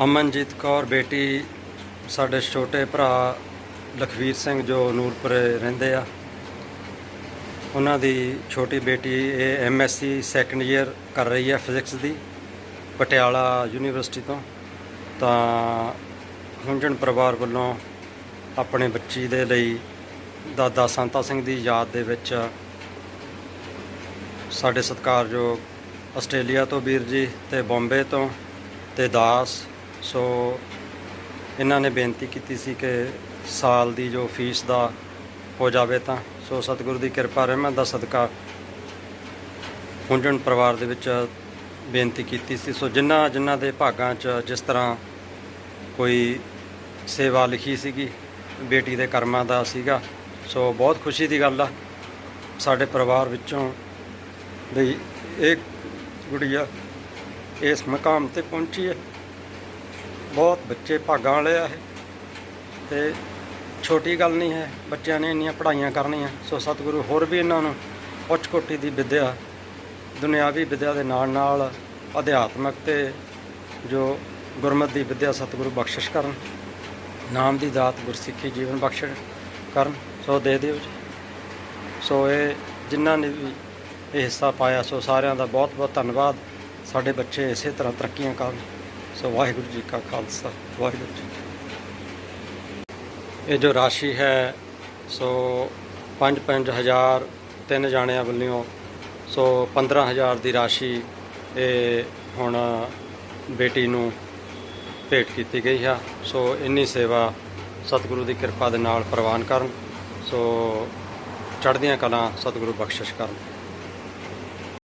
ਅਮਨਜੀਤ ਕੌਰ ਬੇਟੀ, ਸਾਡੇ ਛੋਟੇ ਭਰਾ ਲਖਵੀਰ ਸਿੰਘ ਜੋ ਨੂਰਪੁਰੇ ਰਹਿੰਦੇ ਆ। ਉਹਨਾਂ ਦੀ ਛੋਟੀ ਬੇਟੀ ਇਹ ਐਮਐਸਸੀ ਸੈਕੰਡ ਈਅਰ ਕਰ ਰਹੀ ਹੈ ਫਿਜ਼ਿਕਸ ਦੀ, ਪਟਿਆਲਾ ਯੂਨੀਵਰਸਿਟੀ ਤੋਂ। ਤਾਂ ਹੁੰਜਣ ਪਰਿਵਾਰ ਵੱਲੋਂ ਆਪਣੇ ਬੱਚੀ ਦੇ ਲਈ ਦਾਦਾ ਸੰਤਾ ਸਿੰਘ ਦੀ ਯਾਦ ਦੇ ਵਿੱਚ ਸਾਡੇ ਸਤਿਕਾਰਯੋਗ ਆਸਟ੍ਰੇਲੀਆ ਤੋਂ ਵੀਰ ਜੀ ਤੇ ਬੰਬੇ ਤੋਂ ਤੇ ਦਾਸ ਸੋ ਇਹਨਾਂ ਨੇ ਬੇਨਤੀ ਕੀਤੀ ਸੀ ਕਿ ਸਾਲ ਦੀ ਜੋ ਫੀਸ ਦਾ ਹੋ ਜਾਵੇ ਤਾਂ, ਸੋ ਸਤਿਗੁਰੂ ਦੀ ਕਿਰਪਾ ਰਹਿਮਤ ਦਾ ਸਦਕਾ ਹੁੰਜਣ ਪਰਿਵਾਰ ਦੇ ਵਿੱਚ ਬੇਨਤੀ ਕੀਤੀ ਸੀ। ਸੋ ਜਿਨ੍ਹਾਂ ਜਿਨ੍ਹਾਂ ਦੇ ਭਾਗਾਂ 'ਚ ਜਿਸ ਤਰ੍ਹਾਂ ਕੋਈ ਸੇਵਾ ਲਿਖੀ ਸੀਗੀ, ਬੇਟੀ ਦੇ ਕਰਮਾਂ ਦਾ ਸੀਗਾ, ਸੋ ਬਹੁਤ ਖੁਸ਼ੀ ਦੀ ਗੱਲ ਆ। ਸਾਡੇ ਪਰਿਵਾਰ ਵਿੱਚੋਂ ਵੀ ਇਹ ਗੁੜੀਆ ਇਸ ਮਕਾਮ ਤੇ ਪਹੁੰਚੀ ਹੈ। ਬਹੁਤ ਬੱਚੇ ਭਾਗਾਂ ਵਾਲੇ ਆ ਇਹ। ਤੇ ਛੋਟੀ ਗੱਲ ਨਹੀਂ ਹੈ, ਬੱਚਿਆਂ ਨੇ ਇੰਨੀਆਂ ਪੜ੍ਹਾਈਆਂ ਕਰਨੀਆਂ। ਸੋ ਸਤਿਗੁਰੂ ਹੋਰ ਵੀ ਇਹਨਾਂ ਨੂੰ ਉੱਚ ਕੋਟੀ ਦੀ ਵਿੱਦਿਆ, ਦੁਨਿਆਵੀ ਵਿੱਦਿਆ ਦੇ ਨਾਲ ਨਾਲ ਅਧਿਆਤਮਕ ਤੇ ਜੋ ਗੁਰਮਤਿ ਦੀ ਵਿੱਦਿਆ ਸਤਿਗੁਰੂ ਬਖਸ਼ਿਸ਼ ਕਰਨ, ਨਾਮ ਦੀ ਦਾਤ ਗੁਰਸਿੱਖੀ ਜੀਵਨ ਬਖਸ਼ਿਸ਼ ਕਰਨ, ਸੋ ਦੇ ਦਿਓ ਜੀ। ਸੋ ਇਹ ਜਿਨ੍ਹਾਂ ਨੇ ਵੀ ਇਹ ਹਿੱਸਾ ਪਾਇਆ, ਸੋ ਸਾਰਿਆਂ ਦਾ ਬਹੁਤ ਬਹੁਤ ਧੰਨਵਾਦ। ਸਾਡੇ ਬੱਚੇ ਇਸੇ ਤਰ੍ਹਾਂ ਤਰੱਕੀਆਂ ਕਰਨ। ਸੋ ਵਾਹਿਗੁਰੂ ਜੀ ਕਾ ਖਾਲਸਾ, ਵਾਹਿਗੁਰੂ ਜੀ ਇਹ ਜੋ ਰਾਸ਼ੀ ਹੈ, ਸੋ 5-5 ਹਜ਼ਾਰ ਤਿੰਨ ਜਾਣਿਆਂ ਵੱਲੋਂ, ਸੋ 15000 ਦੀ ਰਾਸ਼ੀ ਇਹ ਹੁਣ ਬੇਟੀ ਨੂੰ ਭੇਟ ਕੀਤੀ ਗਈ ਹੈ। ਸੋ ਇੰਨੀ ਸੇਵਾ ਸਤਿਗੁਰੂ ਦੀ ਕਿਰਪਾ ਦੇ ਨਾਲ ਪ੍ਰਵਾਨ ਕਰਨ, ਸੋ ਚੜ੍ਹਦੀਆਂ ਕਲਾਂ ਸਤਿਗੁਰੂ ਬਖਸ਼ਿਸ਼ ਕਰਨ।